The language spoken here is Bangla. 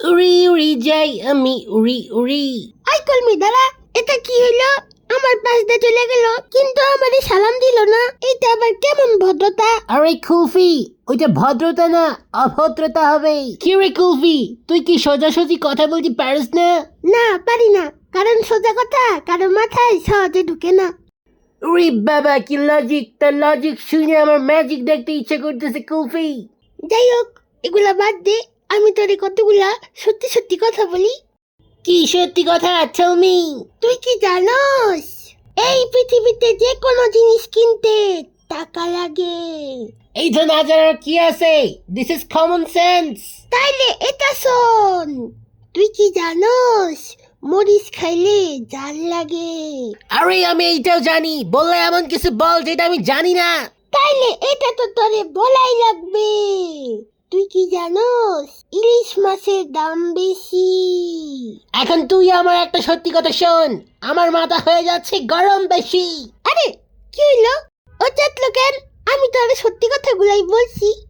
উড়ি উড়ি যাই আমি উড়ি উড়ি। আই কলমি দাঁড়া এটা কি হইল? আমার পাশ দিয়ে চলে গেল কিন্তু আমারে সালাম দিল না। এটা আবার কেমন ভদ্রতা? আরে কুলফি ওইটা ভদ্রতা না অভদ্রতা হবে। কি রে কুলফি তুই কি সোজাসুজি কথা বলতে পারিস না? না পারি না কারণ সোজা কথা কারও মাথায় সহজে ঢুকে না। উরি বাবা কি লজিক তার লজিক শুনে আমার ম্যাজিক দেখতে ইচ্ছে করতেছে কুলফি যাই হোক এগুলা বাদ দে আমি তোরে কতগুলা সত্যি সত্যি কথা বলি? কি সত্যি কথা টেল মি তুই কি জানোস? এই পৃথিবীতে যে কোনো জিনিস কিনতে টাকা লাগে। এই তো না জানার কি আছে? দিস ইজ কমন সেন্স তাইলে এটা শোন। তুই কি জানোস? মরিচ খাইলে জাল লাগে। আরে আমি এইটাও জানি। বললে এমন কিছু বল যেটা আমি জানি না। তাইলে এটা তো তোরে বলাই লাগবে। তুই কি জানোস? ইলিশ মাছের দাম বেশি। এখন তুই আমার একটা সত্যি কথা শোন। আমার মাথা হয়ে যাচ্ছে গরম বেশি। আরে কি হইল? ও চাতলো কেন আমি তো আরে সত্যি কথাগুলাই বলছি।